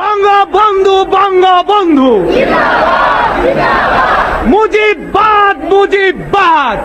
বঙ্গবন্ধু বঙ্গবন্ধু মুজিববাদ মুজিববাদ।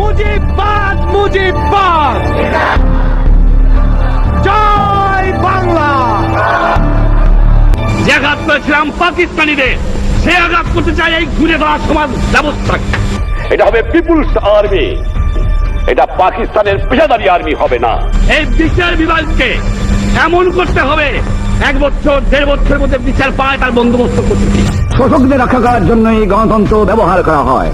মুজিববাদ মুজিববাদ। জয় বাংলা। যে আঘাত করেছিলাম পাকিস্তানিদের সে আঘাত করতে চাই এই ঘুরে দেওয়া সমাজ ব্যবস্থা এটা হবে পিপুলস আর্মি। এটা পাকিস্তানের পেশাদারি আর্মি হবে না। এই বিচার বিভাগকে এমন করতে হবে এক বছর দেড় বছরের মধ্যে বিচার পায় তার বন্দোবস্ত করতেছি শোষকদের রক্ষা করার জন্য এই গণতন্ত্র ব্যবহার করা হয়।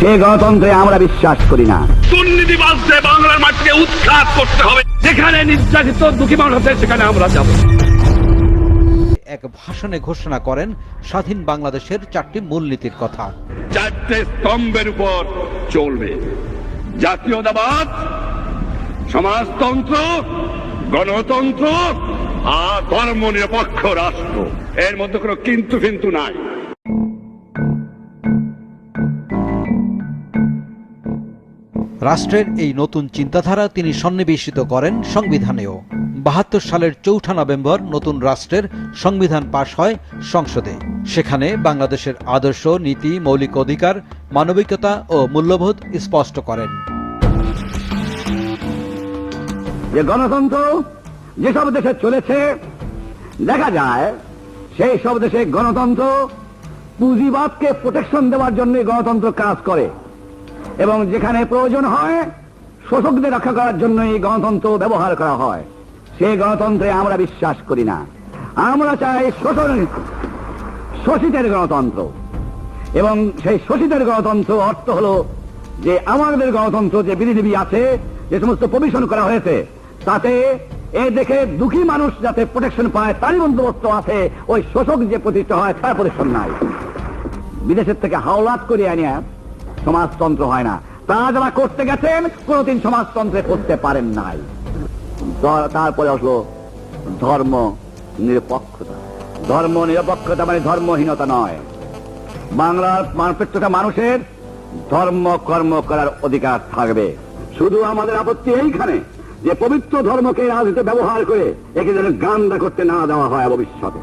সেই গণতন্ত্রে আমরা বিশ্বাস করি না। দুর্নীতিবাজদের বাংলার মাটিকে উৎখাত করতে হবে। যেখানে নির্যাতিত দুঃখী মানুষ আছে সেখানে আমরা যাব। এক ভাষণে ঘোষণা করেন স্বাধীন বাংলাদেশের চারটি মূলনীতির কথা। চারটে স্তম্ভের উপর চলবে। জাতীয়তাবাদ সমাজতন্ত্র গণতন্ত্র আর ধর্ম নিরপেক্ষ রাষ্ট্র। এর মধ্যে কোনো কিন্তু কিন্তু নাই। রাষ্ট্রের এই নতুন চিন্তাধারা তিনি সন্নিবেশিত করেন সংবিধানেও। বাহাত্তর সালের চৌঠা নভেম্বর নতুন রাষ্ট্রের সংবিধান পাশ হয় সংসদে। সেখানে বাংলাদেশের আদর্শ, নীতি, মৌলিক অধিকার, মানবিকতা ও মূল্যবোধ স্পষ্ট করেন। যে গণতন্ত্র যেসব দেশে চলেছে, দেখা যায় সেই সব দেশে গণতন্ত্র পুঁজিবাদকে প্রোটেকশন দেওয়ার জন্য গণতন্ত্র কাজ করে। এবং যেখানে প্রয়োজন হয়, শোষকদের রক্ষা করার জন্য এই গণতন্ত্র ব্যবহার করা হয়। সেই গণতন্ত্রে আমরা বিশ্বাস করি না। আমরা চাই শোষণ, শোষিতের গণতন্ত্র। এবং সেই শোষিতের গণতন্ত্র অর্থ হলো যে আমাদের গণতন্ত্র যে বিধিনিবি আছে, যে সমস্ত প্রভিশন করা হয়েছে তাতে এ দেখে দুঃখী মানুষ যাতে প্রোটেকশন পায়, তারই বন্দোবস্ত আছে। ওই শোষক যে প্রতিষ্ঠা হয়, তার প্রতিষ্ঠান নাই। বিদেশের থেকে হাওলাত করে আনিয়া সমাজতন্ত্র হয় না। তা যারা করতে গেছেন, কোনদিন সমাজতন্ত্রে করতে পারেন নাই। তারপরে আসলো ধর্ম নিরপেক্ষতা। ধর্ম নিরপেক্ষতা মানে ধর্মহীনতা নয়। বাংলার প্রত্যেকটা মানুষের ধর্ম কর্ম করার অধিকার থাকবে। শুধু আমাদের আপত্তি এইখানে। যে পবিত্র ধর্মকে রাজনীতি ব্যবহার করে একে যেন গান্দা করতে না দেওয়া হয় ভবিষ্যতে।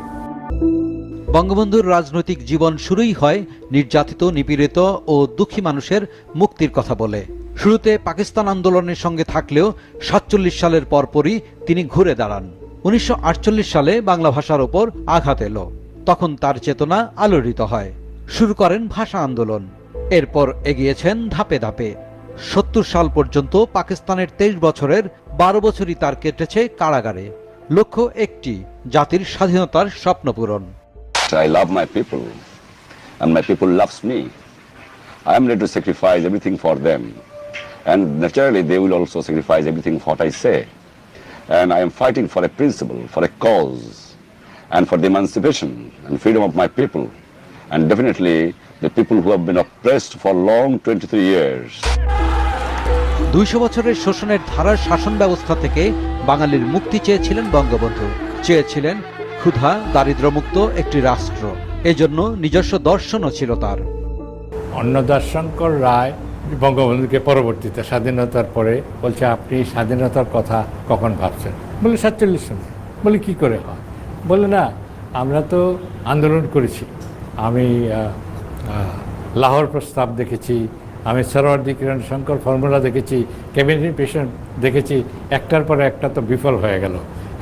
বঙ্গবন্ধুর রাজনৈতিক জীবন শুরুই হয় নির্যাতিত, নিপীড়িত ও দুঃখী মানুষের মুক্তির কথা বলে। শুরুতে পাকিস্তান আন্দোলনের সঙ্গে থাকলেও সাতচল্লিশ সালের পরপরই তিনি ঘুরে দাঁড়ান। উনিশশো আটচল্লিশ সালে বাংলা ভাষার ওপর আঘাত এলো। তখন তার চেতনা আলোড়িত হয়। শুরু করেন ভাষা আন্দোলন। এরপর এগিয়েছেন ধাপে ধাপে। সত্তর সাল পর্যন্ত পাকিস্তানের তেইশ বছরের বারো বছরই তার কেটেছে কারাগারে লক্ষ্য একটি জাতির স্বাধীনতার স্বপ্ন পূরণ I love my people and my people loves me. I am ready to sacrifice everything for them. And naturally they will also sacrifice everything for what I say. And I am fighting for a principle, for a cause, and for the emancipation and freedom of my people. And definitely the people who have been oppressed for long 23 years. দুইশো বছরের শোষণের ধারার শাসন ব্যবস্থা থেকে বাঙালির মুক্তি চেয়েছিলেন বঙ্গবন্ধু। চেয়েছিলেন ক্ষুধা, দারিদ্র্যমুক্ত একটি রাষ্ট্র। এজন্য নিজস্ব দর্শনও ছিল তার। অন্নদাশঙ্কর রায় বঙ্গবন্ধুকে পরবর্তীতে স্বাধীনতার পরে বলছে, আপনি স্বাধীনতার কথা কখন ভাবছেন? বলে, সাতচল্লিশ সালে। বলে, কি করে হয়? বলে, না, আমরা তো আন্দোলন করেছি। আমি লাহোর প্রস্তাব দেখেছি আমি সরওয়ার্দি কিরণ শঙ্কর ফর্মুলা দেখেছি ক্যাবিনেট পেশন দেখেছি, একটার পর একটা তো বিফল হয়ে গেল।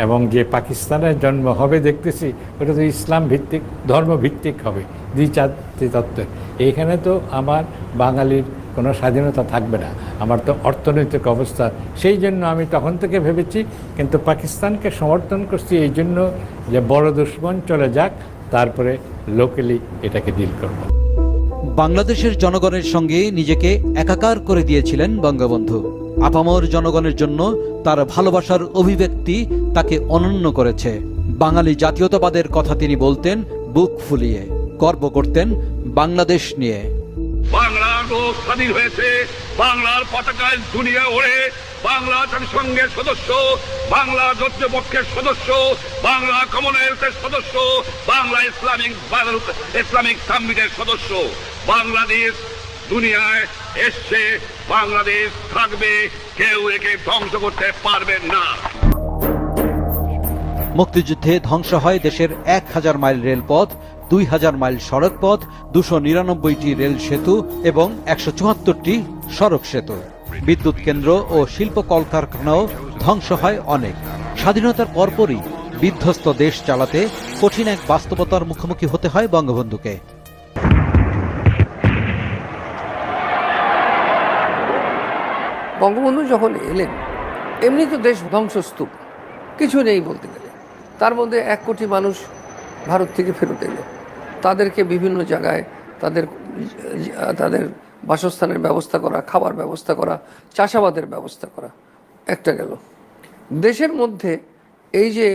এবং যে পাকিস্তানের জন্ম হবে দেখতেছি, ওটা তো ইসলাম ভিত্তিক, ধর্ম ভিত্তিক হবে দ্বিচাত্রী তত্ত্বের এইখানে তো আমার বাঙালির কোনো স্বাধীনতা থাকবে না, আমার তো অর্থনৈতিক অবস্থা। সেই জন্য আমি তখন থেকে ভেবেছি, কিন্তু পাকিস্তানকে সমর্থন করছি এই জন্য যে বড় দুশ্মন চলে যাক, তারপরে লোকালি এটাকে ডিল করব। বাংলাদেশের জনগণের সঙ্গে নিজেকে একাকার করে দিয়েছিলেন বঙ্গবন্ধু। আপামর জনগণের জন্য তার ভালোবাসার অভিব্যক্তি তাকে অনন্য করেছে। বাঙালি জাতীয়তাবাদের কথা তিনি বলতেন, বুক ফুলিয়ে। গর্ব করতেন বাংলাদেশ নিয়ে। বাংলা হয়েছে, বাংলার পতাকায় দুনিয়া ওড়ে। বাংলা জাতিসংঘের সদস্য, বাংলা পক্ষের সদস্য, বাংলা কমনওয়েলথের সদস্য বাংলা ইসলামিক ইসলামিক সামিটের সদস্য। বাংলাদেশ দুনিয়ায় এসছে, বাংলাদেশ থাকবে, কেউ একে ধ্বংস করতে পারবেন না। মুক্তিযুদ্ধে ধ্বংস হয় দেশের এক হাজার মাইল রেলপথ, দুই হাজার মাইল সড়ক পথ দুশো নিরানব্বইটি রেল সেতু এবং একশো চুয়াত্তরটি সড়ক সেতু। বিদ্যুৎ কেন্দ্র ও শিল্প কলকারখানাও ধ্বংস হয় অনেক। স্বাধীনতার পরপরই বিধ্বস্ত দেশ চালাতে কঠিন এক বাস্তবতার মুখোমুখি হতে হয় বঙ্গবন্ধুকে। বঙ্গবন্ধু যখন এলেন, এমনি তো দেশ ধ্বংসস্তূপ, কিছু নেই বলতে গেলে। তার মধ্যে এক কোটি মানুষ ভারত থেকে ফেরত এলো। তাদেরকে বিভিন্ন জায়গায় তাদের তাদের বাসস্থানের ব্যবস্থা করা, খাবার ব্যবস্থা করা, চাষাবাদের ব্যবস্থা করা, একটা গেল। দেশের মধ্যে এই যে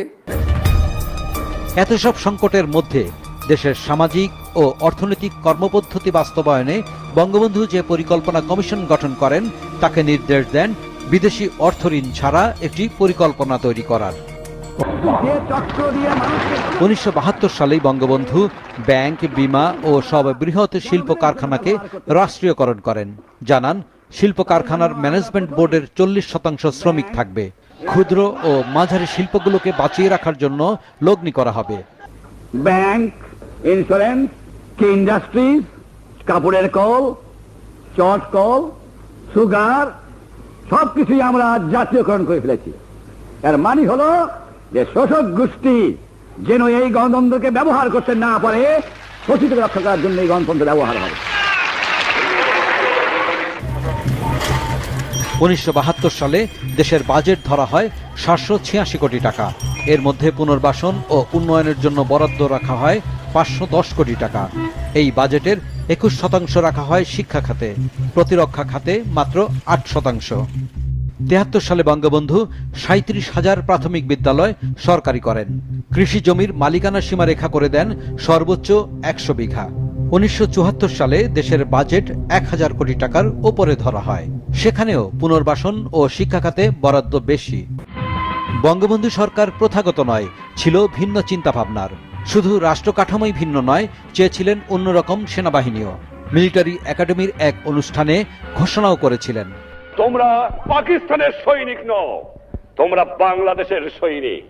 এত সব সংকটের মধ্যে দেশের সামাজিক ও অর্থনৈতিক কর্মপদ্ধতি বাস্তবায়নে বঙ্গবন্ধু যে পরিকল্পনা কমিশন গঠন করেন, তাকে নির্দেশ দেন বিদেশি অর্থঋণ ছাড়া একটি পরিকল্পনা তৈরি করার। উনিশশো সালেই বঙ্গবন্ধু ব্যাংক, বিমা ও সব বৃহৎ শিল্প কারখানাকে রাষ্ট্রীয়করণ করেন। জানান, শিল্প কারখানার ম্যানেজমেন্ট বোর্ডের চল্লিশ শতাংশ শ্রমিক থাকবে। ক্ষুদ্র ও মাঝারি শিল্পগুলোকে বাঁচিয়ে রাখার জন্য লগ্নি করা হবে। ব্যাংক, ইন্স্যুরেন্স, কি ইন্ডাস্ট্রিজ, কাপড়ের কল, চট কল, সুগার, সবকিছুই আমরা জাতীয়করণ করে ফেলেছি। এর মানে হলো যে শোষক গোষ্ঠী যেন এই গণতন্ত্রকে ব্যবহার করতে না পারে শোষিত রক্ষা করার জন্য এই গণতন্ত্র ব্যবহার হবে। উনিশশো বাহাত্তর সালে দেশের বাজেট ধরা হয় সাতশো ছিয়াশি কোটি টাকা। এর মধ্যে পুনর্বাসন ও উন্নয়নের জন্য বরাদ্দ রাখা হয় পাঁচশো দশ কোটি টাকা। এই বাজেটের একুশ শতাংশ রাখা হয় শিক্ষা খাতে। প্রতিরক্ষা খাতে মাত্র আট শতাংশ। তেহাত্তর সালে বঙ্গবন্ধু সাঁত্রিশ হাজার প্রাথমিক বিদ্যালয় সরকারি করেন। কৃষি জমির মালিকানা সীমারেখা করে দেন সর্বোচ্চ একশো বিঘা। উনিশশো চুয়াত্তর সালে দেশের বাজেট এক হাজার কোটি টাকার ওপরে ধরা হয়। সেখানেও পুনর্বাসন ও শিক্ষা খাতে বরাদ্দ বেশি। বঙ্গবন্ধু সরকার প্রথাগত নয়, ছিল ভিন্ন চিন্তাভাবনার। শুধু রাষ্ট্র কাঠামোই ভিন্ন নয়, চেয়েছিলেন অন্যরকম সেনাবাহিনীও। মিলিটারি একাডেমির এক অনুষ্ঠানে ঘোষণাও করেছিলেন। তোমরা পাকিস্তানের সৈনিক নও, তোমরা বাংলাদেশের সৈনিক।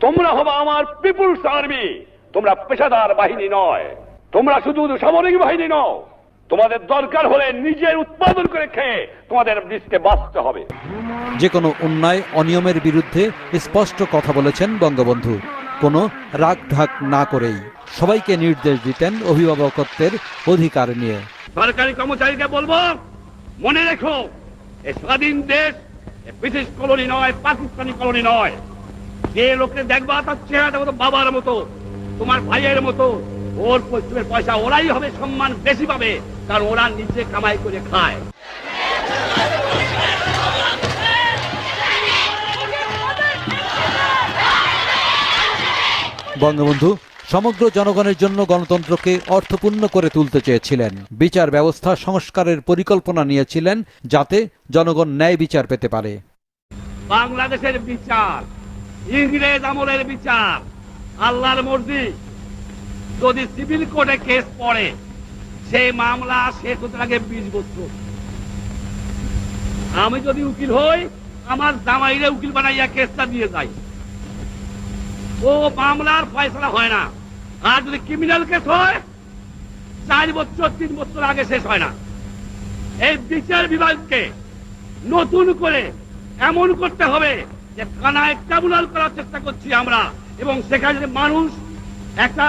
তোমরা হবে আমার পিপুলস আর্মি, তোমরা পেশাদার বাহিনী নয়। তোমরা শুধু সামরিক বাহিনী নও তোমাদের দরকার হলে নিজের উৎপাদন করে খেয়ে তোমাদের দেশকে বাঁচতে হবে। যে কোনো অন্যায় অনিয়মের বিরুদ্ধে স্পষ্ট কথা বলেছেন বঙ্গবন্ধু। কোনো রাগ ঢাক না করেই সবাইকে নির্দেশ দিতেন অভিভাবকত্বের অধিকার নিয়ে। সরকারি কর্মচারীকে বলব মনে রেখো স্বাধীন দেশ এ ব্রিটিশ কলোনি নয় পাকিস্তানি কলোনি নয়। যে লোককে দেখবা তার চেহারাটা মতো বাবার মতো তোমার ভাইয়ের মতো ওর পরিশ্রমের পয়সা ওরাই হবে সম্মান বেশি পাবে কারণ ওরা নিজে কামাই করে খায়। বঙ্গবন্ধু সমগ্র জনগণের জন্য গণতন্ত্রকে অর্থপূর্ণ করে তুলতে চেয়েছিলেন। বিচার ব্যবস্থা সংস্কারের পরিকল্পনা নিয়েছিলেন যাতে জনগণ ন্যায় বিচার পেতে পারে। বাংলাদেশের বিচার ইংরেজ আমলের বিচার আল্লাহর মর্জি যদি সিভিল কোর্টে কেস পড়ে, সেই মামলা শেষ হতে লাগে বিশ বছর। আমি যদি উকিল হই, আমার জামাইরে উকিল বানাইয়া কেসটা দিয়ে যাই। ও মামলার ফয়সলা হয় না। আর যদি ক্রিমিনাল কেস হয়, চার বছর, তিন বছর আগে শেষ হয় না। এই বিচার বিভাগকে নতুন করে এমন করতে হবে যে কানায় ট্রাইব্যুনাল করার চেষ্টা করছি আমরা এবং সেখানে মানুষ একটা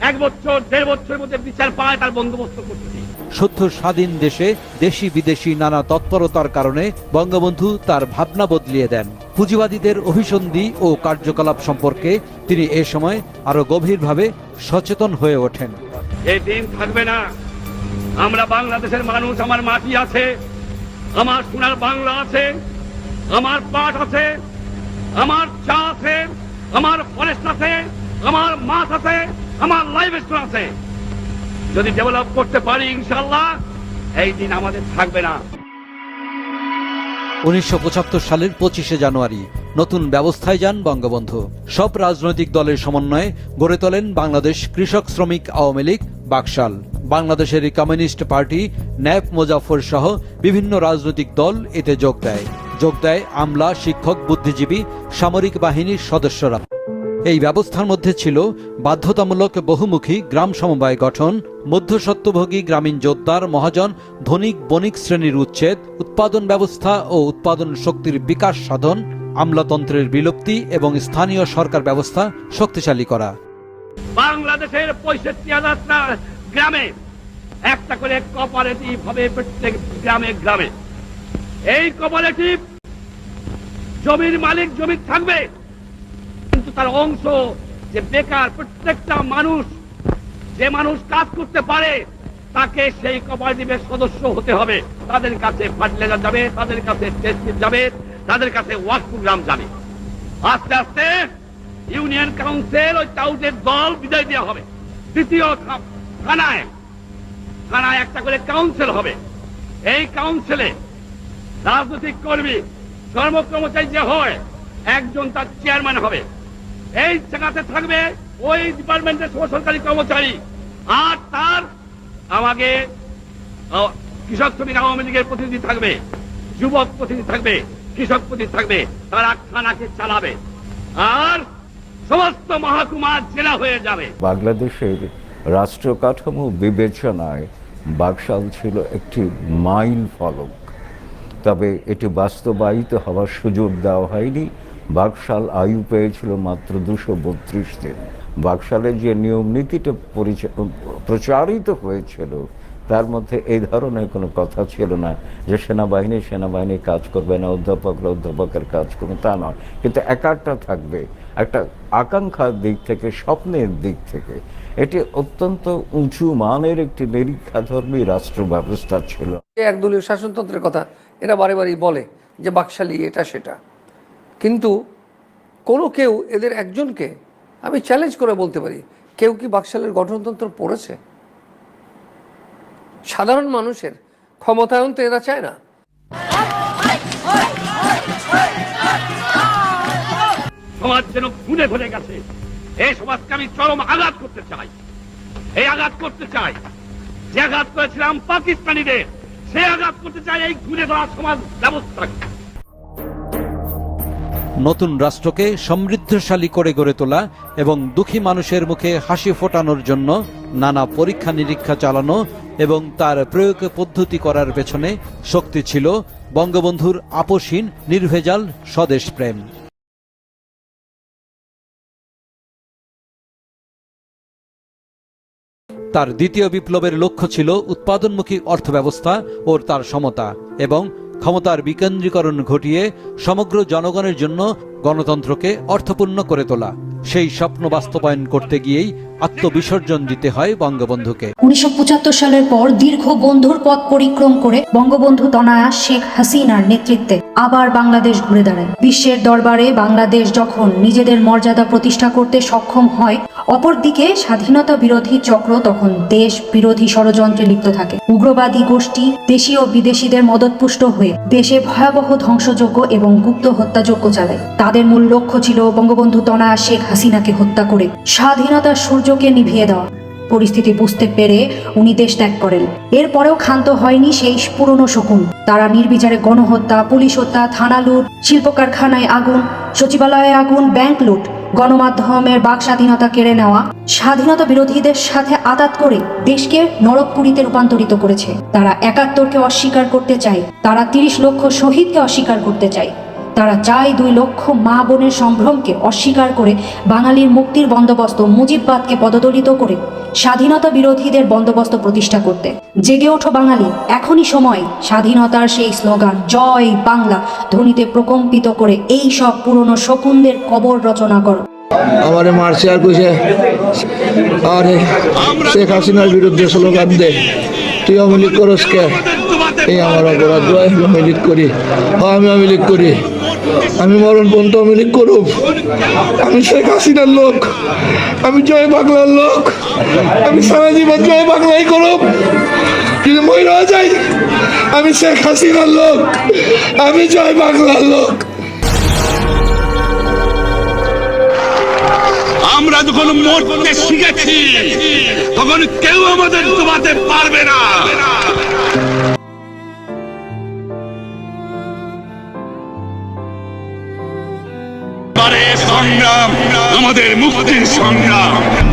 এক বছর দেড় বছরের মধ্যে বিচার পায় তার বন্দোবস্ত করছি সত্য স্বাধীন দেশে দেশি বিদেশি নানা তৎপরতার কারণে বঙ্গবন্ধু তার ভাবনা বদলিয়ে দেন। পুঁজিবাদীদের অভিসন্ধি ও কার্যকলাপ সম্পর্কে তিনি এ সময় আরও গভীরভাবে সচেতন হয়ে ওঠেন। এই দিন থাকবে না। আমরা বাংলাদেশের মানুষ আমার মাটি আছে আমার সোনার বাংলা আছে আমার পাট আছে আমার চা আছে আমার ফরেস্ট আছে আমার মাছ আছে আমার লাইভ স্টোর আছে। যদি ডেভেলপ করতে পারি ইনশাল্লাহ এই দিন আমাদের থাকবে না। উনিশশো সালের পঁচিশে জানুয়ারি, নতুন ব্যবস্থায় যান বঙ্গবন্ধু। সব রাজনৈতিক দলের সমন্বয়ে গড়ে তোলেন বাংলাদেশ কৃষক শ্রমিক আওয়ামী লীগ, বাকশাল। বাংলাদেশের কমিউনিস্ট পার্টি ন্যাপ মোজাফর সহ বিভিন্ন রাজনৈতিক দল এতে যোগ দেয়। যোগ দেয় আমলা, শিক্ষক, বুদ্ধিজীবী, সামরিক বাহিনীর সদস্যরা। এই ব্যবস্থার মধ্যে ছিল বাধ্যতামূলক বহুমুখী গ্রাম সমবায় গঠন মধ্যস্বত্বভোগী গ্রামীণ যোদ্ধার মহাজন, ধনিক বণিক শ্রেণির উচ্ছেদ, উৎপাদন ব্যবস্থা ও উৎপাদন শক্তির বিকাশ সাধন, আমলাতন্ত্রের বিলুপ্তি এবং স্থানীয় সরকার ব্যবস্থা শক্তিশালী করা। বাংলাদেশের পঁয়ষট্টি হাজারটা গ্রামে একটা করে কোঅপারেটিভ হবে প্রত্যেক গ্রামে গ্রামে। এই কোঅপারেটিভ জমির মালিক জমি থাকবে। কিন্তু তার অংশ যে বেকার প্রত্যেকটা মানুষ, যে মানুষ কাজ করতে পারে, তাকে সেই কোঅপারেটিভের সদস্য হতে হবে। তাদের কাছে ফার্টিলাইজার যাবে, তাদের কাছে টেস্ট যাবে, তাদের কাছে ওয়ার্ক প্রোগ্রাম যাবে। আস্তে আস্তে ইউনিয়ন কাউন্সিল ওই টাউটের দল বিদায় দেওয়া হবে। দ্বিতীয় থানায়। থানায় একটা করে কাউন্সিল হবে। এই কাউন্সিলে রাজনৈতিক কর্মী কর্মকর্মচারী যে হয়, একজন তার চেয়ারম্যান হবে। এই জায়গাতে থাকবে ওই ডিপার্টমেন্টের সরকারি কর্মচারী। আর তার আমাকে কৃষক শ্রমিক আওয়ামী লীগের প্রতিনিধি থাকবে, যুবক প্রতিনিধি থাকবে, কৃষক প্রতিনিধি থাকবে, তারা থানাকে চালাবে। আর সমস্ত মহকুমা জেলা হয়ে যাবে। বাংলাদেশের রাষ্ট্র কাঠামো বিবেচনায় বাকশাল ছিল একটি মাইল ফলক। তবে এটি বাস্তবায়িত হওয়ার সুযোগ দেওয়া হয়নি। বাকশাল আয়ু পেয়েছিল মাত্র দুশো বত্রিশ দিন। বাকশালের যে নিয়ম নীতিটা প্রচারিত হয়েছিল, তার মধ্যে এই ধরনের কোনো কথা ছিল না যে সেনাবাহিনী সেনাবাহিনী কাজ করবে না অধ্যাপকরা অধ্যাপকের কাজ করবে, তা নয়। কিন্তু একারটা থাকবে, একটা আকাঙ্ক্ষার দিক থেকে, স্বপ্নের দিক থেকে। এটি অত্যন্ত উঁচু মানের একটি নিরীক্ষাধর্মী রাষ্ট্র ব্যবস্থা ছিল একদলীয় শাসনতন্ত্রের কথা, এরা বারে বারেই বলে যে বাকশালী এটা, সেটা। কিন্তু কোনো কেউ এদের একজনকে আমি চ্যালেঞ্জ করে বলতে পারি, কেউ কি বাকশালের গঠনতন্ত্র পড়েছে? সাধারণ মানুষের ক্ষমতায়ন তো এরা চায় না। সমাজ যেন খুনে ভরে গেছে। এই সমাজকে আমি চরম আঘাত করতে চাই। এই আঘাত করতে চাই। যে আঘাত করেছিলাম পাকিস্তানিদের, সে আঘাত করতে চাই এই ঘুরে ধরা সমাজ ব্যবস্থাকে। নতুন রাষ্ট্রকে সমৃদ্ধশালী করে গড়ে তোলা এবং দুঃখী মানুষের মুখে হাসি ফোটানোর জন্য নানা পরীক্ষা নিরীক্ষা চালানো এবং তার প্রয়োগ পদ্ধতি করার পেছনে শক্তি ছিল বঙ্গবন্ধুর আপসহীন, নির্ভেজাল, স্বদেশ প্রেম। তার দ্বিতীয় বিপ্লবের লক্ষ্য ছিল উৎপাদনমুখী অর্থব্যবস্থা ও তার সমতা এবং ক্ষমতার বিকেন্দ্রীকরণ ঘটিয়ে সমগ্র জনগণের জন্য গণতন্ত্রকে অর্থপূর্ণ করে তোলা। সেই স্বপ্ন বাস্তবায়ন করতে গিয়েই আত্মবিসর্জন দিতে হয় বঙ্গবন্ধুকে। উনিশশো সালের পর দীর্ঘ বন্ধুর পথ পরিক্রম করে বঙ্গবন্ধু তনায়া শেখ হাসিনার নেতৃত্বে আবার বাংলাদেশ ঘুরে দাঁড়ায়। বিশ্বের দরবারে বাংলাদেশ যখন নিজেদের মর্যাদা প্রতিষ্ঠা করতে সক্ষম হয়, অপরদিকে স্বাধীনতা বিরোধী চক্র তখন দেশ বিরোধী ষড়যন্ত্রে লিপ্ত থাকে। উগ্রবাদী গোষ্ঠী দেশীয় বিদেশিদের মদতপুষ্ট হয়ে দেশে ভয়াবহ ধ্বংসযোগ্য এবং গুপ্ত হত্যাযজ্ঞ চালায়। তাদের মূল লক্ষ্য ছিল বঙ্গবন্ধু তনায়া শেখ হাসিনাকে হত্যা করে স্বাধীনতার সূর্যকে নিভিয়ে দেওয়া। পরিস্থিতি বুঝতে পেরে উনি দেশ ত্যাগ করেন। এরপরেও ক্ষান্ত হয়নি সেই পুরনো শকুন। তারা নির্বিচারে গণহত্যা, পুলিশ হত্যা, থানা লুট শিল্প কারখানায় আগুন, সচিবালয়ে আগুন, ব্যাংক লুট, গণমাধ্যমের বাক স্বাধীনতা কেড়ে নেওয়া, স্বাধীনতা বিরোধীদের সাথে আতাত করে দেশকে নরকপুরীতে রূপান্তরিত করেছে। তারা একাত্তরকে অস্বীকার করতে চায়, তারা তিরিশ লক্ষ শহীদকে অস্বীকার করতে চায়। তারা চায় দুই লক্ষ মা বোনের সম্ভ্রমকে অস্বীকার করে বাঙালির মুক্তির বন্দোবস্ত মুজিববাদকে পদদলিত করে স্বাধীনতা বিরোধীদের বন্দোবস্ত প্রতিষ্ঠা করতে। জেগে ওঠো বাঙালি, এখনই সময়। স্বাধীনতার সেই স্লোগান, জয় বাংলা ধ্বনিতে প্রকম্পিত করে এই সব পুরনো শকুনদের কবর রচনা করো। আমারে মারছে আর কইছে, আরে, শেখ হাসিনার বিরুদ্ধে স্লোগান দে। তুই আওয়ামী লীগ করস কে? এই আমার অপরাধ। জয় আমি লীগ করি। হ্যাঁ আমি আওয়ামী করি। আমি মরণ আওয়ামী লীগ করুক। আমি শেখ হাসিনার লোক। আমি জয় বাংলার লোক। আমি সারা জীবন জয় বাংলাই করুক। যদি মহিলা যাই, আমি শেখ হাসিনার লোক। আমি জয় বাংলার লোক। আমরা যখন মরতে শিখেছি, তখন কেউ আমাদের ডুবাতে পারবে না। সংগ্রাম আমাদের মুক্তির সংগ্রাম।